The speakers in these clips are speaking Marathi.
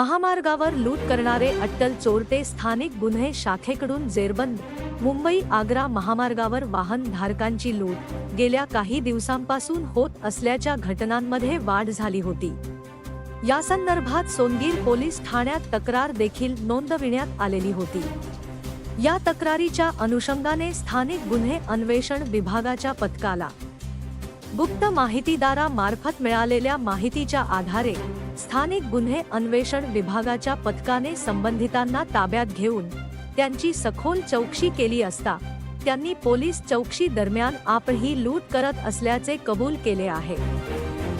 महामार्गावर लूट करणारे अट्टल चोरटे स्थानिक गुन्हे शाखेकडून जेरबंद. मुंबई आग्रा महामार्गावर वाहन धारकांची लूट. गेल्या काही दिवसांपासून होत असल्याच्या घटनांमध्ये वाढ झाली होती. या संदर्भात सोनगीर पोलीस ठाण्यात तक्रार देखील नोंदविण्यात आलेली होती. या तक्रारीच्या अनुषंगाने स्थानिक गुन्हे अन्वेषण विभागाच्या पथकाला गुप्त माहितीदारामार्फत मिळालेल्या माहितीच्या आधारे स्थानिक गुन्हे अन्वेषण विभागाच्या पथकाने संबंधितांना ताब्यात घेऊन त्यांची सखोल चौकशी केली असता त्यांनी पोलीस चौकशी दरम्यान आपण ही लूट करत असल्याचे कबूल केले आहे.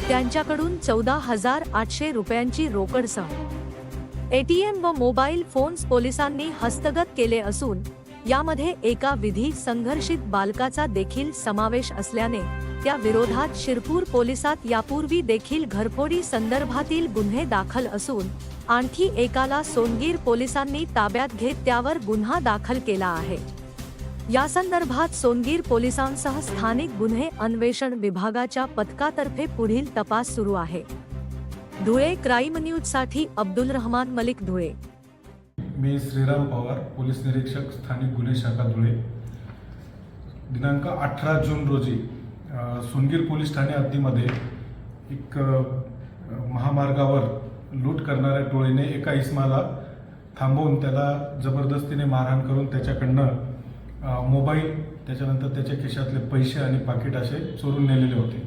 त्यांच्याकडून चौदा हजार आठशे रुपयांची रोकडसह एटीएम व मोबाईल फोन्स पोलिसांनी हस्तगत केले असून यामध्ये एका विधी संघर्षित बालकाचा देखील समावेश असल्याने त्या विरोधात शिरपूर पोलिसात यापूर्वी देखील घरफोडी संदर्भातील गुन्हे दाखल असून आणखी एकाला सोनगीर पोलिसांनी ताब्यात घेत त्यावर गुन्हा दाखल केला आहे. या संदर्भात सोनगीर पोलिसांसह स्थानिक गुन्हे अन्वेषण विभागाच्या पथकातर्फे पुढील तपास सुरू आहे. धुळे क्राईम न्यूजसाठी अब्दुल रहमान मलिक धुळे. मी श्रीराम पवार पोलीस निरीक्षक स्थानिक गुन्हे शाखा धुळे. दिनांक अठरा जून रोजी सोनगीर पोलीस ठाणे हद्दीमध्ये एक महामार्गावर लूट करणाऱ्या टोळीने एका इस्माला थांबवून त्याला जबरदस्तीने मारहाण करून त्याच्याकडनं मोबाईल त्याच्यानंतर त्याच्या खिशातले पैसे आणि पाकिट असे चोरून नेलेले होते.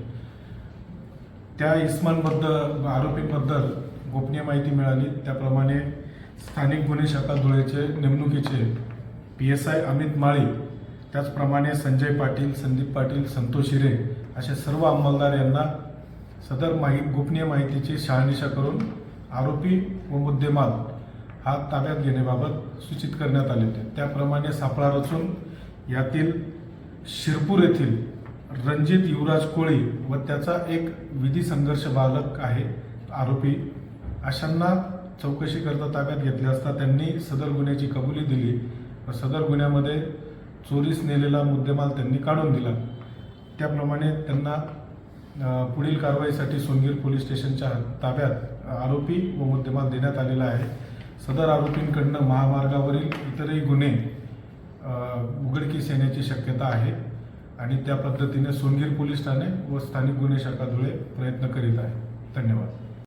त्या इस्मांबद्दल आरोपींबद्दल गोपनीय माहिती मिळाली. त्याप्रमाणे स्थानिक गुन्हे शाखा धुळेचे नेमणुकीचे P S I Amit Mali त्याचप्रमाणे संजय पाटील संदीप पाटील संतोष हिरे असे सर्व अंमलदार यांना सदर माहि गोपनीय माहितीची शहानिशा करून आरोपी व मुद्देमाल हा ताब्यात घेण्याबाबत सूचित करण्यात आले होते. त्याप्रमाणे सापळा रचून यातील शिरपूर येथील रणजित युवराज कोळी व त्याचा एक विधी संघर्ष बालक आहे आरोपी अशांना चौकशी करता ताब्यात घेतले असता त्यांनी सदर गुन्ह्याची कबुली दिली व सदर गुन्ह्यामध्ये चोरीस नेलेला मुद्देमाल त्यांनी काढून दिला. त्याप्रमाणे त्यांना पुढील कारवाईसाठी सोनगीर पोलीस स्टेशनच्या ताब्यात आरोपी व मुद्देमाल देण्यात आलेला आहे. सदर आरोपींकडनं महामार्गावरील इतरही गुन्हे उघडकीस येण्याची शक्यता आहे आणि त्या पद्धतीने सोनगीर पोलीस ठाणे व स्थानिक गुन्हे शाखा धुळे प्रयत्न करीत आहे. धन्यवाद.